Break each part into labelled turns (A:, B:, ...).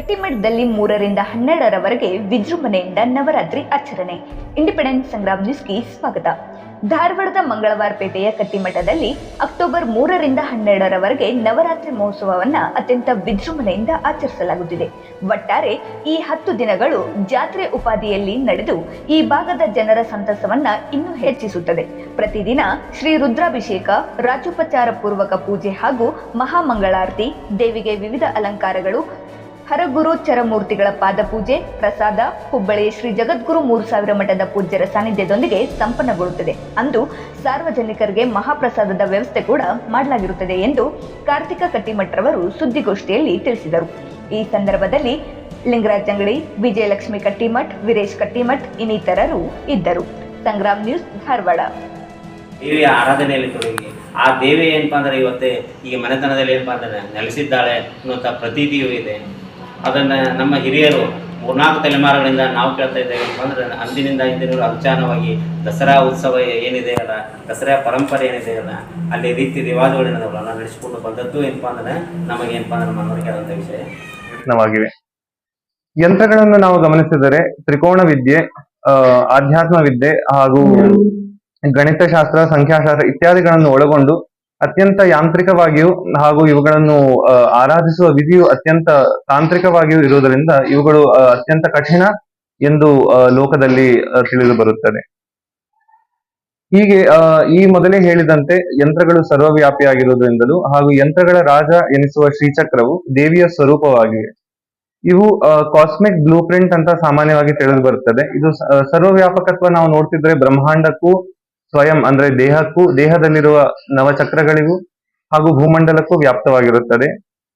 A: ಕಟ್ಟಿಮಠದಲ್ಲಿ ಮೂರರಿಂದ ಹನ್ನೆರಡರವರೆಗೆ ವಿಜೃಂಭಣೆಯಿಂದ ನವರಾತ್ರಿ ಆಚರಣೆ. ಇಂಡಿಪೆಂಡೆನ್ಸ್ ಸಂಗ್ರಾಮ್ ನ್ಯೂಸ್ಗೆ ಸ್ವಾಗತ. ಧಾರವಾಡದ ಮಂಗಳವಾರಪೇಟೆಯ ಕಟ್ಟಿಮಠದಲ್ಲಿ ಅಕ್ಟೋಬರ್ ಮೂರರಿಂದ ಹನ್ನೆರಡರವರೆಗೆ ನವರಾತ್ರಿ ಮಹೋತ್ಸವವನ್ನ ಅತ್ಯಂತ ವಿಜೃಂಭಣೆಯಿಂದ ಆಚರಿಸಲಾಗುತ್ತಿದೆ. ಒಟ್ಟಾರೆ ಈ ಹತ್ತು ದಿನಗಳು ಜಾತ್ರೆ ಉಪಾಧಿಯಲ್ಲಿ ನಡೆದು ಈ ಭಾಗದ ಜನರ ಸಂತಸವನ್ನ ಇನ್ನೂ ಹೆಚ್ಚಿಸುತ್ತದೆ. ಪ್ರತಿದಿನ ಶ್ರೀ ರುದ್ರಾಭಿಷೇಕ ರಾಜೋಪಚಾರ ಪೂರ್ವಕ ಪೂಜೆ ಹಾಗೂ ಮಹಾಮಂಗಳಾರತಿ, ದೇವಿಗೆ ವಿವಿಧ ಅಲಂಕಾರಗಳು ಹರಗುರು ಚರಮೂರ್ತಿಗಳ ಪಾದಪೂಜೆ, ಪ್ರಸಾದ ಹುಬ್ಬಳ್ಳಿಯ ಶ್ರೀ ಜಗದ್ಗುರು ಮೂರು ಸಾವಿರ ಮಠದ ಪೂಜ್ಯರ ಸಾನ್ನಿಧ್ಯದೊಂದಿಗೆ ಸಂಪನ್ನಗೊಳ್ಳುತ್ತದೆ. ಅಂದು ಸಾರ್ವಜನಿಕರಿಗೆ ಮಹಾಪ್ರಸಾದದ ವ್ಯವಸ್ಥೆ ಕೂಡ ಮಾಡಲಾಗಿರುತ್ತದೆ ಎಂದು ಕಾರ್ತಿಕ ಕಟ್ಟಿಮಠರವರು ಸುದ್ದಿಗೋಷ್ಠಿಯಲ್ಲಿ ತಿಳಿಸಿದರು. ಈ ಸಂದರ್ಭದಲ್ಲಿ ಲಿಂಗರಾಜ್ ಅಂಗಡಿ, ವಿಜಯಲಕ್ಷ್ಮಿ ಕಟ್ಟಿಮಠ್, ವೀರೇಶ್ ಕಟ್ಟಿಮಠ್ ಇನ್ನಿತರರು ಇದ್ದರು. ಸಂಗ್ರಾಮ್ ನ್ಯೂಸ್, ಧಾರವಾಡ.
B: ದೇವಿಯ ಆರಾಧನೆಯಲ್ಲಿ ತೊಡಗಿ, ಆ ದೇವಿ ಏನಪ್ಪಾ ಅಂದ್ರೆ ಇವತ್ತೇ ಈ ಮನೆತನದಲ್ಲಿ ಏನಪ್ಪಾ ಅಂದ್ರೆ ನೆಲೆಸಿದ್ದಾಳೆ ಅನ್ನುವಂಥ ಪ್ರತೀತಿಯೂ ಇದೆ. ಅದನ್ನ ನಮ್ಮ ಹಿರಿಯರು ಮೂರ್ನಾಲ್ಕು ತಲೆಮಾರುಗಳಿಂದ ನಾವು ಕೇಳ್ತಾ ಇದ್ದೇವೆ. ಅಂದರೆ ಅಂದಿನಿಂದ ಇಂದಿನವರು ಅನುಚಾನವಾಗಿ ದಸರಾ ಉತ್ಸವ ಏನಿದೆ ಅಲ್ಲ, ದಸರಾ ಪರಂಪರೆ ಏನಿದೆ ಅಲ್ಲ, ಅಲ್ಲಿ ರೀತಿ ರಿವಾಜುಗಳೇನದವಲ್ಲ ನಡೆಸಿಕೊಂಡು ಬಂದದ್ದು ಏನಪ್ಪಾ ಅಂದ್ರೆ ನಮಗೆ ಏನಪ್ಪಾ ಅಂದ್ರೆ ಮನವರಿಕೆ ಆದಂಥ ವಿಷಯ.
C: ಯತ್ನವಾಗಿವೆ ಯಂತ್ರಗಳನ್ನು ನಾವು ಗಮನಿಸಿದರೆ ತ್ರಿಕೋಣ ವಿದ್ಯೆ ಆಧ್ಯಾತ್ಮ ವಿದ್ಯೆ ಹಾಗೂ ಗಣಿತಶಾಸ್ತ್ರ, ಸಂಖ್ಯಾಶಾಸ್ತ್ರ ಇತ್ಯಾದಿಗಳನ್ನು ಒಳಗೊಂಡು ಅತ್ಯಂತ ಯಾಂತ್ರಿಕವಾಗಿಯೂ ಹಾಗೂ ಇವುಗಳನ್ನು ಆರಾಧಿಸುವ ವಿಧಿಯು ಅತ್ಯಂತ ತಾಂತ್ರಿಕವಾಗಿಯೂ ಇರುವುದರಿಂದ ಇವುಗಳು ಅತ್ಯಂತ ಕಠಿಣ ಎಂದು ಲೋಕದಲ್ಲಿ ತಿಳಿದು ಬರುತ್ತದೆ. ಹೀಗೆ ಈ ಮೊದಲೇ ಹೇಳಿದಂತೆ ಯಂತ್ರಗಳು ಸರ್ವವ್ಯಾಪಿಯಾಗಿರುವುದರಿಂದಲೂ ಹಾಗೂ ಯಂತ್ರಗಳ ರಾಜ ಎನಿಸುವ ಶ್ರೀಚಕ್ರವು ದೇವಿಯ ಸ್ವರೂಪವಾಗಿವೆ ಇವು ಕಾಸ್ಮಿಕ್ ಬ್ಲೂ ಪ್ರಿಂಟ್ ಅಂತ ಸಾಮಾನ್ಯವಾಗಿ ತಿಳಿದು ಬರುತ್ತದೆ. ಇದು ಸರ್ವವ್ಯಾಪಕತ್ವ ನಾವು ನೋಡ್ತಿದ್ರೆ ಬ್ರಹ್ಮಾಂಡಕ್ಕೂ ಸ್ವಯಂ ಅಂದ್ರೆ ದೇಹಕ್ಕೂ ದೇಹದಲ್ಲಿರುವ ನವಚಕ್ರಗಳಿಗೂ ಹಾಗೂ ಭೂಮಂಡಲಕ್ಕೂ ವ್ಯಾಪ್ತವಾಗಿರುತ್ತದೆ.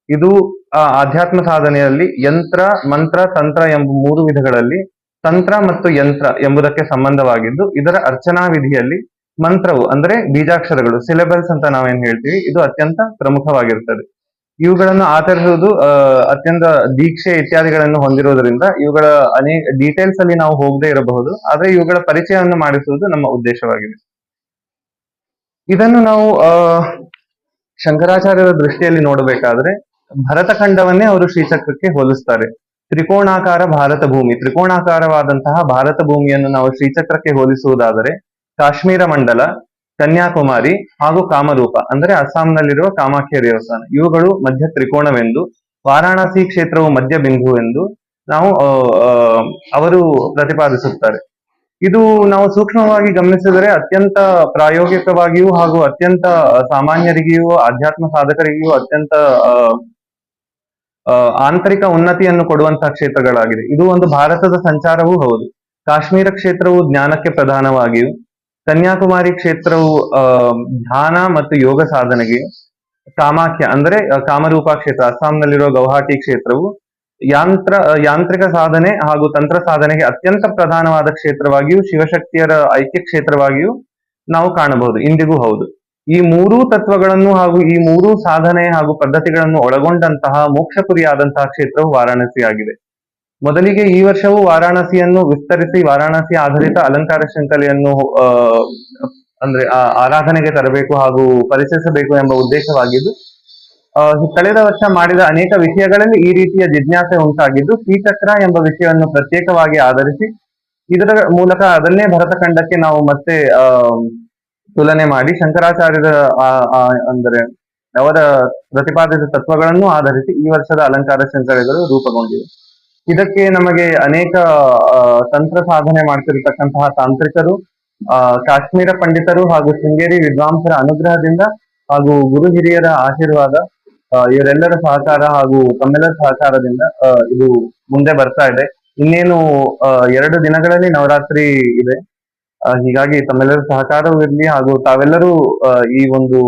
C: ಇದು ಆ, ಆಧ್ಯಾತ್ಮ ಸಾಧನೆಯಲ್ಲಿ ಯಂತ್ರ ಮಂತ್ರ ತಂತ್ರ ಎಂಬ ಮೂರು ವಿಧಗಳಲ್ಲಿ ತಂತ್ರ ಮತ್ತು ಯಂತ್ರ ಎಂಬುದಕ್ಕೆ ಸಂಬಂಧವಾಗಿದ್ದು ಇದರ ಅರ್ಚನಾ ವಿಧಿಯಲ್ಲಿ ಮಂತ್ರವು ಅಂದ್ರೆ ಬೀಜಾಕ್ಷರಗಳು ಸಿಲೆಬಲ್ಸ್ ಅಂತ ನಾವೇನ್ ಹೇಳ್ತೀವಿ ಇದು ಅತ್ಯಂತ ಪ್ರಮುಖವಾಗಿರುತ್ತದೆ ಇವುಗಳನ್ನು ಆಚರಿಸುವುದು ಅತ್ಯಂತ ದೀಕ್ಷೆ ಇತ್ಯಾದಿಗಳನ್ನು ಹೊಂದಿರುವುದರಿಂದ ಇವುಗಳ ಅನೇಕ ಡೀಟೇಲ್ಸ್ ಅಲ್ಲಿ ನಾವು ಹೋಗದೇ ಇರಬಹುದು, ಆದ್ರೆ ಇವುಗಳ ಪರಿಚಯವನ್ನು ಮಾಡಿಸುವುದು ನಮ್ಮ ಉದ್ದೇಶವಾಗಿದೆ. ಇದನ್ನು ನಾವು ಶಂಕರಾಚಾರ್ಯರ ದೃಷ್ಟಿಯಲ್ಲಿ ನೋಡಬೇಕಾದ್ರೆ ಭರತಖಂಡವನ್ನೇ ಅವರು ಶ್ರೀಚಕ್ರಕ್ಕೆ ಹೋಲಿಸ್ತಾರೆ. ತ್ರಿಕೋಣಾಕಾರ ಭಾರತ ಭೂಮಿ, ತ್ರಿಕೋಣಾಕಾರವಾದಂತಹ ಭಾರತ ಭೂಮಿಯನ್ನು ನಾವು ಶ್ರೀಚಕ್ರಕ್ಕೆ ಹೋಲಿಸುವುದಾದರೆ ಕಾಶ್ಮೀರ ಮಂಡಲ ಕನ್ಯಾಕುಮಾರಿ ಹಾಗೂ ಕಾಮರೂಪ ಅಂದರೆ ಅಸ್ಸಾಂನಲ್ಲಿರುವ ಕಾಮಾಖ್ಯ ದೇವಸ್ಥಾನ. ಇವುಗಳು ಮಧ್ಯ ತ್ರಿಕೋಣವೆಂದು ವಾರಾಣಸಿ ಕ್ಷೇತ್ರವು ಮಧ್ಯ ಬಿಂದು ಎಂದು ನಾವು ಅವರು ಪ್ರತಿಪಾದಿಸುತ್ತಾರೆ. ಇದು ನಾವು ಸೂಕ್ಷ್ಮವಾಗಿ ಗಮನಿಸಿದರೆ ಅತ್ಯಂತ ಪ್ರಾಯೋಗಿಕವಾಗಿಯೂ ಹಾಗೂ ಅತ್ಯಂತ ಸಾಮಾನ್ಯರಿಗೆಯೂ, ಆಧ್ಯಾತ್ಮ ಸಾಧಕರಿಗೂ ಅತ್ಯಂತ ಆಂತರಿಕ ಉನ್ನತಿಯನ್ನು ಕೊಡುವಂತಹ ಕ್ಷೇತ್ರಗಳಾಗಿದೆ ಇದು ಒಂದು ಭಾರತದ ಸಂಚಾರವೂ ಹೌದು. ಕಾಶ್ಮೀರ ಕ್ಷೇತ್ರವು ಜ್ಞಾನಕ್ಕೆ ಪ್ರಧಾನವಾಗಿಯೂ ಕನ್ಯಾಕುಮಾರಿ ಕ್ಷೇತ್ರವು ಧ್ಯಾನ ಮತ್ತು ಯೋಗ ಸಾಧನೆಗೆ ಕಾಮಾಖ್ಯ, ಅಂದ್ರೆ ಕಾಮರೂಪ ಕ್ಷೇತ್ರ ಅಸ್ಸಾಂನಲ್ಲಿರುವ ಗೌಹಾಟಿ ಕ್ಷೇತ್ರವು ಯಾಂತ್ರ ಯಾಂತ್ರಿಕ ಸಾಧನೆ ಹಾಗೂ ತಂತ್ರ ಸಾಧನೆಗೆ ಅತ್ಯಂತ ಪ್ರಧಾನವಾದ ಕ್ಷೇತ್ರವಾಗಿಯೂ, ಶಿವಶಕ್ತಿಯರ ಐಕ್ಯ ಕ್ಷೇತ್ರವಾಗಿಯೂ ನಾವು ಕಾಣಬಹುದು, ಇಂದಿಗೂ ಹೌದು. ಈ ಮೂರೂ ತತ್ವಗಳನ್ನು ಹಾಗೂ ಈ ಮೂರೂ ಸಾಧನೆ ಹಾಗೂ ಪದ್ಧತಿಗಳನ್ನು ಒಳಗೊಂಡಂತಹ ಮೋಕ್ಷಪುರಿಯಾದಂತಹ ಕ್ಷೇತ್ರವು ವಾರಾಣಸಿ ಆಗಿದೆ ಮೊದಲಿಗೆ ಈ ವರ್ಷವೂ ವಾರಾಣಸಿಯನ್ನು ವಿಸ್ತರಿಸಿ ವಾರಾಣಸಿ ಆಧಾರಿತ ಅಲಂಕಾರ ಶೃಂಖಲೆಯನ್ನು ಅಂದ್ರೆ ಆರಾಧನೆಗೆ ತರಬೇಕು ಹಾಗೂ ಪರಿಚಯಿಸಬೇಕು ಎಂಬ ಉದ್ದೇಶವಾಗಿದ್ದು ಕಳೆದ ವರ್ಷ ಮಾಡಿದ ಅನೇಕ ವಿಷಯಗಳಲ್ಲಿ ಈ ರೀತಿಯ ಜಿಜ್ಞಾಸೆ ಉಂಟಾಗಿದ್ದು, ಶ್ರೀಚಕ್ರ ಎಂಬ ವಿಷಯವನ್ನು ಪ್ರತ್ಯೇಕವಾಗಿ ಆಧರಿಸಿ, ಇದರ ಮೂಲಕ ಅದನ್ನೇ ಭರತಖಂಡಕ್ಕೆ ನಾವು ಮತ್ತೆ ತುಲನೆ ಮಾಡಿ, ಶಂಕರಾಚಾರ್ಯರ ಅಂದರೆ, ಅವರ ಪ್ರತಿಪಾದಿತ ತತ್ವಗಳನ್ನು ಆಧರಿಸಿ ಈ ವರ್ಷದ ಅಲಂಕಾರ ಶೃಂಖಲೆಗಳು ರೂಪುಗೊಂಡಿವೆ. ಇದಕ್ಕೆ ನಮಗೆ ಅನೇಕ ತಂತ್ರ ಸಾಧನೆ ಮಾಡ್ತಿರ್ತಕ್ಕಂತಹ ತಾಂತ್ರಿಕರು ಕಾಶ್ಮೀರ ಪಂಡಿತರು ಹಾಗೂ ಶೃಂಗೇರಿ ವಿದ್ವಾಂಸರ ಅನುಗ್ರಹದಿಂದ ಹಾಗೂ ಗುರು ಹಿರಿಯರ ಆಶೀರ್ವಾದ ಇವರೆಲ್ಲರ ಸಹಕಾರ ಹಾಗೂ ತಮ್ಮೆಲ್ಲರ ಸಹಕಾರದಿಂದ ಇದು ಮುಂದೆ ಬರ್ತಾ ಇದೆ. ಇನ್ನೇನು ಎರಡು ದಿನಗಳಲ್ಲಿ ನವರಾತ್ರಿ ಇದೆ. ಹೀಗಾಗಿ ತಮ್ಮೆಲ್ಲರ ಸಹಕಾರವೂ ಇರಲಿ ಹಾಗೂ ತಾವೆಲ್ಲರೂ ಈ ಒಂದು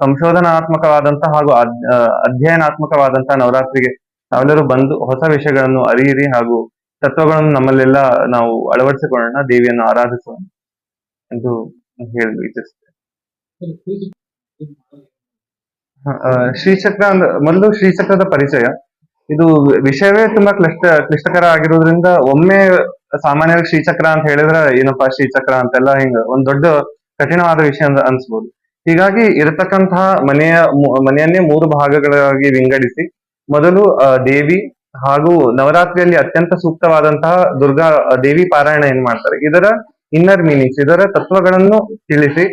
C: ಸಂಶೋಧನಾತ್ಮಕವಾದಂತಹ ಹಾಗೂ ಅಧ್ಯಯನಾತ್ಮಕವಾದಂತಹ ನವರಾತ್ರಿಗೆ ತಾವೆಲ್ಲರೂ ಬಂದು ಹೊಸ ವಿಷಯಗಳನ್ನು ಅರಿಯಿರಿ ಹಾಗೂ ತತ್ವಗಳನ್ನು ನಮ್ಮಲ್ಲೆಲ್ಲ ನಾವು ಅಳವಡಿಸಿಕೊಳ್ಳೋಣ ದೇವಿಯನ್ನು ಆರಾಧಿಸೋಣ ಎಂದು ಹೇಳಲು ಇಚ್ಛಿಸುತ್ತೇನೆ. ಆ, ಶ್ರೀಚಕ್ರ ಮೊದಲು ಶ್ರೀಚಕ್ರದ ಪರಿಚಯ. ಇದು ವಿಷಯವೇ ತುಂಬಾ ಕ್ಲಿಷ್ಟ ಕ್ಲಿಷ್ಟಕರ ಆಗಿರೋದ್ರಿಂದ ಒಮ್ಮೆ ಸಾಮಾನ್ಯವಾಗಿ ಶ್ರೀಚಕ್ರ ಅಂತ ಹೇಳಿದ್ರೆ ಏನಪ್ಪಾ ಶ್ರೀಚಕ್ರ ಅಂತೆಲ್ಲ ಹಿಂಗ ಒಂದ್ ದೊಡ್ಡ ಕಠಿಣವಾದ ವಿಷಯ ಅಂತ ಅನ್ಸ್ಬೋದು. ಹೀಗಾಗಿ ಇರತಕ್ಕಂತಹ ಮನೆಯ ಮನೆಯನ್ನೇ ಮೂರು ಭಾಗಗಳಾಗಿ ವಿಂಗಡಿಸಿ ಮೊದಲು ದೇವಿ ಹಾಗೂ ನವರಾತ್ರಿಯಲ್ಲಿ ಅತ್ಯಂತ ಸೂಕ್ತವಾದಂತಹ ದುರ್ಗಾ ದೇವಿ ಪಾರಾಯಣ ಏನ್ ಮಾಡ್ತಾರೆ? ಇದರ ಇನ್ನರ್ ಮೀನಿಂಗ್ಸ್ ಇದರ ತತ್ವಗಳನ್ನು ತಿಳಿಸಿ,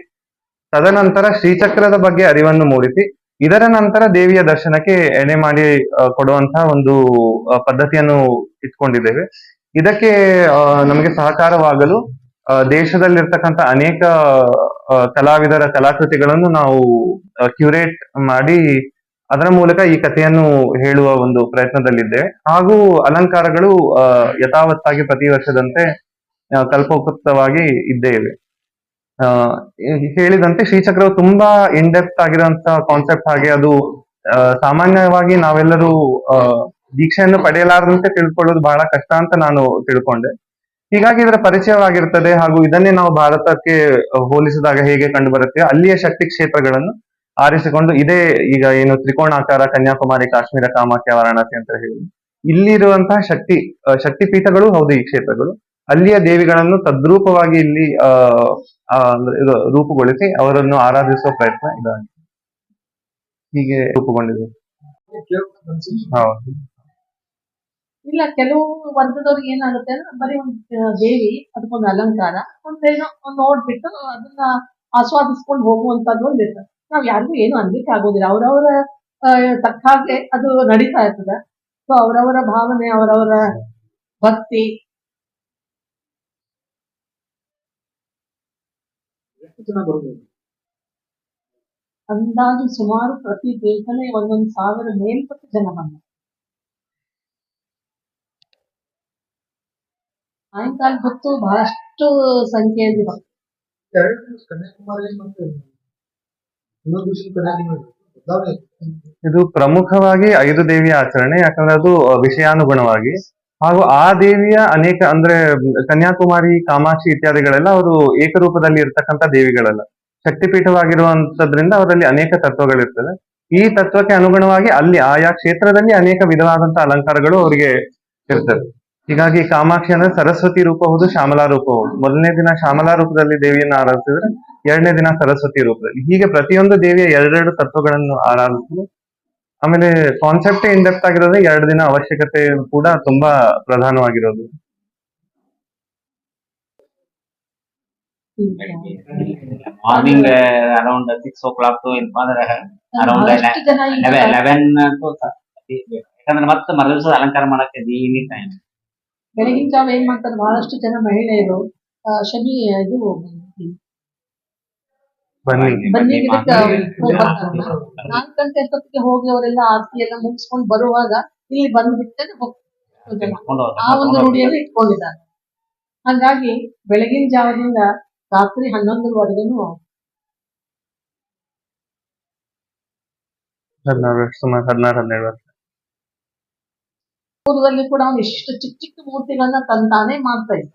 C: ತದನಂತರ ಶ್ರೀಚಕ್ರದ ಬಗ್ಗೆ ಅರಿವನ್ನು ಮೂಡಿಸಿ, ಇದರ ನಂತರ ದೇವಿಯ ದರ್ಶನಕ್ಕೆ ಎಣೆ ಮಾಡಿ ಕೊಡುವಂತಹ ಒಂದು ಪದ್ಧತಿಯನ್ನು ಇಟ್ಕೊಂಡಿದ್ದೇವೆ. ಇದಕ್ಕೆ ನಮಗೆ ಸಹಕಾರವಾಗಲು ದೇಶದಲ್ಲಿರ್ತಕ್ಕಂಥ ಅನೇಕ ಕಲಾವಿದರ ಕಲಾಕೃತಿಗಳನ್ನು ನಾವು ಕ್ಯೂರೇಟ್ ಮಾಡಿ ಅದರ ಮೂಲಕ ಈ ಕಥೆಯನ್ನು ಹೇಳುವ ಒಂದು ಪ್ರಯತ್ನದಲ್ಲಿದ್ದೇವೆ. ಹಾಗೂ ಅಲಂಕಾರಗಳು ಯಥಾವತ್ತಾಗಿ ಪ್ರತಿ ವರ್ಷದಂತೆ ಕಲ್ಪೋಕ್ತವಾಗಿ ಇದ್ದೇವೆ. ಆ, ಈ ಹೇಳಿದಂತೆ ಶ್ರೀಚಕ್ರವು ತುಂಬಾ ಇನ್ ಡೆಪ್ತ್ ಆಗಿರುವಂತ ಕಾನ್ಸೆಪ್ಟ್ ಹಾಗೆ ಅದು ಸಾಮಾನ್ಯವಾಗಿ ನಾವೆಲ್ಲರೂ ದೀಕ್ಷೆಯನ್ನು ಪಡೆಯಲಾರದಂತೆ ತಿಳ್ಕೊಳ್ಳೋದು ಬಹಳ ಕಷ್ಟ ಅಂತ ನಾನು ತಿಳ್ಕೊಂಡೆ. ಹೀಗಾಗಿ ಇದರ ಪರಿಚಯವಾಗಿರ್ತದೆ ಹಾಗೂ ಇದನ್ನೇ ನಾವು ಭಾರತಕ್ಕೆ ಹೋಲಿಸಿದಾಗ ಹೇಗೆ ಕಂಡು ಬರುತ್ತೆ ಅಲ್ಲಿಯ ಶಕ್ತಿ ಕ್ಷೇತ್ರಗಳನ್ನು ಆರಿಸಿಕೊಂಡು ಇದೇ ಈಗ ಏನು ತ್ರಿಕೋಣಾಕಾರ, ಕನ್ಯಾಕುಮಾರಿ, ಕಾಶ್ಮೀರ, ಕಾಮಾಖ್ಯ, ವಾರಾಣಸಿ ಅಂತ ಹೇಳಿ. ಇಲ್ಲಿರುವಂತಹ ಶಕ್ತಿ ಶಕ್ತಿ ಪೀಠಗಳು ಹೌದು ಈ ಕ್ಷೇತ್ರಗಳು. ಅಲ್ಲಿಯ ದೇವಿಗಳನ್ನು ತದ್ರೂಪವಾಗಿ ಇಲ್ಲಿ ಅಂದ್ರೆ ರೂಪುಗೊಳಿಸಿ ಅವರನ್ನು ಆರಾಧಿಸುವ ಪ್ರಯತ್ನ ಇದಾಗಿದೆ ಹೀಗೆ ರೂಪುಗೊಂಡಿದೆ.
D: ಇಲ್ಲ, ಕೆಲವು ವರ್ಗದವ್ರಿಗೆ ಏನಾಗುತ್ತೆ ಅಂದ್ರೆ ಬರೀ ಒಂದು ದೇವಿ, ಅದಕ್ಕೊಂದು ಅಲಂಕಾರ ಒಂದೇನೋ ಒಂದ್ ನೋಡ್ಬಿಟ್ಟು ಅದನ್ನ ಆಸ್ವಾದಿಸ್ಕೊಂಡು ಹೋಗುವಂತದ್ದು ಒಂದು ಇರ್ತದೆ ನಾವ್ ಯಾರಿಗೂ ಏನು ಅನ್ಲಿಕ್ಕೆ ಆಗೋದಿಲ್ಲ. ಅವರವರ ತಕ್ಕ ಹಾಗೆ ಅದು ನಡೀತಾ ಇರ್ತದೆ. ಸೊ ಅವರವರ ಭಾವನೆ ಅವರವರ ಭಕ್ತಿ. ಅಂದಾಜು ಸುಮಾರು ಪ್ರತಿ ದೇಶನೇ ಒಂದೊಂದು ಸಾವಿರ ಮೇಲ್ಪಟ್ಟು ಜನ ಬಂದ ಸಾಯಂಕಾಲ ಹೊತ್ತು ಬಹಳಷ್ಟು ಸಂಖ್ಯೆಯಲ್ಲಿ
E: ಕನ್ಯಾಕುಮಾರಿ ಮತ್ತು ಇನ್ನೊಂದು ದಿವಸ ಕನ್ಯಾಕುಮಾರಿ ಬದಲಾವಣೆ
C: ಇದು ಪ್ರಮುಖವಾಗಿ ಐದು ದೇವಿಯ ಆಚರಣೆ, ಯಾಕಂದ್ರೆ ಅದು ವಿಷಯಾನುಗುಣವಾಗಿ. ಹಾಗೂ ಆ ದೇವಿಯ ಅನೇಕ, ಅಂದ್ರೆ, ಕನ್ಯಾಕುಮಾರಿ, ಕಾಮಾಕ್ಷಿ ಇತ್ಯಾದಿಗಳೆಲ್ಲ ಅವರು ಏಕರೂಪದಲ್ಲಿ ಇರ್ತಕ್ಕಂಥ ದೇವಿಗಳಲ್ಲ. ಶಕ್ತಿಪೀಠವಾಗಿರುವಂತದ್ರಿಂದ ಅವರಲ್ಲಿ ಅನೇಕ ತತ್ವಗಳಿರ್ತದೆ ಈ ತತ್ವಕ್ಕೆ ಅನುಗುಣವಾಗಿ ಅಲ್ಲಿ ಆಯಾ ಕ್ಷೇತ್ರದಲ್ಲಿ ಅನೇಕ ವಿಧವಾದಂತಹ ಅಲಂಕಾರಗಳು ಅವರಿಗೆ ಇರ್ತದೆ ಹೀಗಾಗಿ ಕಾಮಾಕ್ಷಿ ಅಂದ್ರೆ ಸರಸ್ವತಿ ರೂಪ ಹೌದು, ಶ್ಯಾಮಲಾ ರೂಪ ಹೌದು. ಮೊದಲನೇ ದಿನ ಶ್ಯಾಮಲಾ ರೂಪದಲ್ಲಿ ದೇವಿಯನ್ನು ಆರಾಧಿಸಿದ್ರೆ ಎರಡನೇ ದಿನ ಸರಸ್ವತಿ ರೂಪದಲ್ಲಿ. ಹೀಗೆ ಪ್ರತಿಯೊಂದು ದೇವಿಯ ಎರಡೆರಡು ತತ್ವಗಳನ್ನು ಆರಾಧಿಸಲು ಆಮೇಲೆ ಕಾನ್ಸೆಪ್ಟ್ ಇನ್ ಡೆಪ್ತ್ ಆಗಿರೋದ್ರೆ ಎರಡು ದಿನ ಅವಶ್ಯಕತೆ ಕೂಡ ತುಂಬಾ ಪ್ರಧಾನವಾಗಿರೋದು.
B: Morning around six o'clock ಏನಪ್ಪ ಅಂದ್ರೆ ಅರೌಂಡ್ ಲೆವೆನ್ ಯಾಕಂದ್ರೆ ಮತ್ತೆ ಮರದಿವಸ ಅಲಂಕಾರ ಮಾಡಕ್ಕೆ ಎನಿ ಟೈಮ್
D: ಬೆಳಗಿನ ಜಾವ ಏನ್ ಮಾಡ್ತಾರೆ? ಬಹಳಷ್ಟು ಜನ ಮಹಿಳೆಯರು ಶನಿ ಇದು
C: ಬನ್ನಿ.
D: ನಾಲ್ಕು ಗಂಟೆ ಅಷ್ಟೊತ್ತಿಗೆ ಹೋಗಿ ಅವರೆಲ್ಲ ಆರತಿ ಎಲ್ಲ ಮುಗಿಸ್ಕೊಂಡು ಬರುವಾಗ ಇಲ್ಲಿ ಬಂದ್ಬಿಟ್ಟೆ ಹೋಗ್ತಾರೆ ಆ ಒಂದು ರೂಢಿಯಲ್ಲಿ ಇಟ್ಕೊಂಡಿದ್ದಾರೆ. ಹಾಗಾಗಿ ಬೆಳಗಿನ ಜಾವದಿಂದ ರಾತ್ರಿ ಹನ್ನೊಂದರವರೆಗೂ
C: ಹದಿನಾರು ವರ್ಷ ಸುಮಾರು ಹದಿನಾರು ಹನ್ನೆರಡು ವರ್ಷ.
D: ಪೂರ್ವದಲ್ಲಿ ಕೂಡ ಅವನು ಇಷ್ಟು ಚಿಕ್ಕ ಚಿಕ್ಕ ಮೂರ್ತಿಗಳನ್ನ ತಂತಾನೆ ಮಾಡ್ತಾ ಇದ್ದ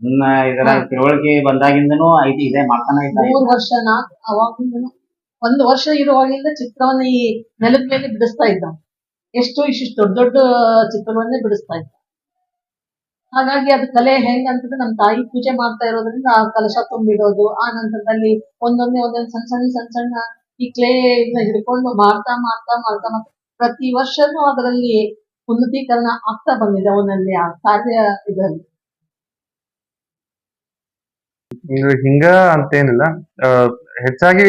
B: ನನ್ನ ಇದರ ತಿಳುವಳಿಕೆ ಬಂದಾಗಿಂದನೂ ಐದು ಇದೆ ಮಾಡ್ತಾನೆ ಇದ್ದ
D: ಮೂರು ವರ್ಷ ನಾಲ್ಕು ಅವಾಗಿಂದನು ಒಂದು ವರ್ಷ ಇರುವಾಗಿಂದ ಚಿತ್ರವನ್ನ ಈ ನೆಲದ ಮೇಲೆ ಬಿಡಿಸ್ತಾ ಇದ್ದ. ಎಷ್ಟು ಇಷ್ಟಿಷ್ಟು ದೊಡ್ಡ ದೊಡ್ಡ ಚಿತ್ರವನ್ನೇ ಬಿಡಿಸ್ತಾ ಇದ್ದ. ಹಾಗಾಗಿ ಅದು ಕಲೆ ಹೆಂಗಂತಂದ್ರೆ ನಮ್ಮ ತಾಯಿ ಪೂಜೆ ಮಾಡ್ತಾ ಇರೋದ್ರಿಂದ ಆ ಕಲಶ ತುಂಬಿಡೋದು ಆ ನಂತರದಲ್ಲಿ ಒಂದೊಂದೇ ಒಂದೊಂದು ಸಣ್ಣ ಸಣ್ಣ ಸಣ್ಣ ಸಣ್ಣ ಈ ಕ್ಲೇ ಹಿಡ್ಕೊಂಡು ಮಾಡ್ತಾ ಮಾಡ್ತಾ ಮಾಡ್ತಾ ಮಾಡ್ತಾ ಪ್ರತಿ ವರ್ಷನೂ ಅದರಲ್ಲಿ ಉನ್ನತೀಕರಣ ಆಗ್ತಾ ಬಂದಿದೆ ಅವನಲ್ಲಿ ಆ ಕಾರ್ಯ ಇದರಲ್ಲಿ.
C: ಇದು ಹಿಂಗ ಅಂತೇನಿಲ್ಲ. ಹೆಚ್ಚಾಗಿ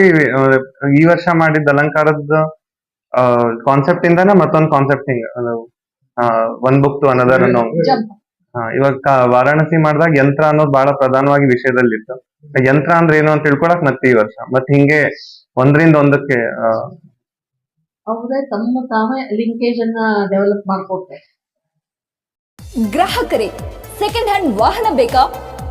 C: ಈ ವರ್ಷ ಮಾಡಿದ್ದ ಅಲಂಕಾರದ ಕಾನ್ಸೆಪ್ಟ್ ಇಂದಾನೆ ಮತ್ತೊಂದು ಕಾನ್ಸೆಪ್ಟ್ ಹಿಂಗ. ಒನ್ ಒಂದ್ ಬುಕ್ ಟು ಅನದರ್ ಅನ್ನೋ ಇವಾಗ ಕ- ವಾರಾಣಸಿ ಮಾಡಿದಾಗ ಯಂತ್ರ ಅನ್ನೋದು ಬಹಳ ಪ್ರಧಾನವಾಗಿ ವಿಷಯದಲ್ಲಿತ್ತು. ಯಂತ್ರ ಅಂದ್ರೆ ಏನು ಅಂತ ತಿಳ್ಕೊಳಕ್ ಮತ್ತೆ ಈ ವರ್ಷ. ಮತ್ತೆ ಹಿಂಗೆ ಒಂದ್ರಿಂದ ಒಂದಕ್ಕೆ
D: ತಮ್ಮ ತಾವೇ ಲಿಂಕೇಜ್ ಅನ್ನ ಡೆವಲಪ್ ಮಾಡ್ಕೊಡ್ತಾರೆ
F: ಗ್ರಾಹಕರೇ ಸೆಕೆಂಡ್ ಹ್ಯಾಂಡ್ ವಾಹನ ಬೇಕಾ?